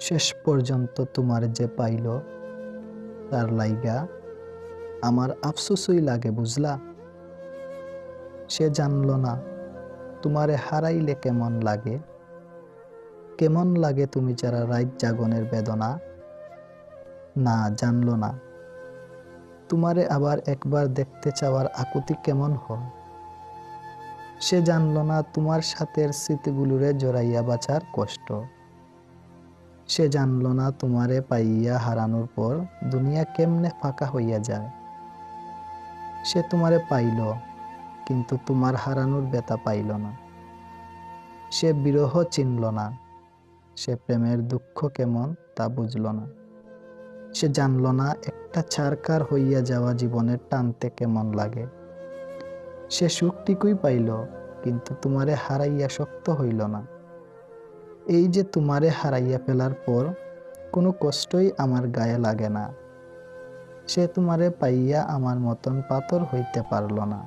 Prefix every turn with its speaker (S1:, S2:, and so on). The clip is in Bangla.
S1: শেষ পর্যন্ত তোমার যে পাইল, তার লাইগা আমার আফসোসই লাগে বুঝলা? সে জানল না তোমারে হারাইলে কেমন লাগে? কেমন লাগে তুমি যারা রাইত জাগনের বেদনা? না, জানল না। তোমারে আবার একবার দেখতে চাওয়ার আকুতি কেমন হয় সে জানল না তোমার সাথের স্মৃতিগুলোরে জড়াইয়া বাঁচার কষ্ট। সে জানল না তোমারে পাইয়া হারানোর পর দুনিয়া কেমনে ফাঁকা হইয়া যায়। সে তোমারে পাইল, কিন্তু তোমার হারানোর ব্যথা পাইল না। সে বিরহ চিনল না। সে প্রেমের দুঃখ কেমন তা বুঝল না। সে জানল না একটা ছারকার হইয়া যাওয়া জীবনের টানতে কেমন লাগে। সে সুখটিকুই পাইল, কিন্তু তোমারে হারাইয়া শক্ত হইল না। এই যে তোমারে হারাইয়া ফেলার পর কোনো কষ্টই আমার গায়ে লাগে না। সে তোমারে পাইয়া আমার মতন পাথর হইতে পারল না।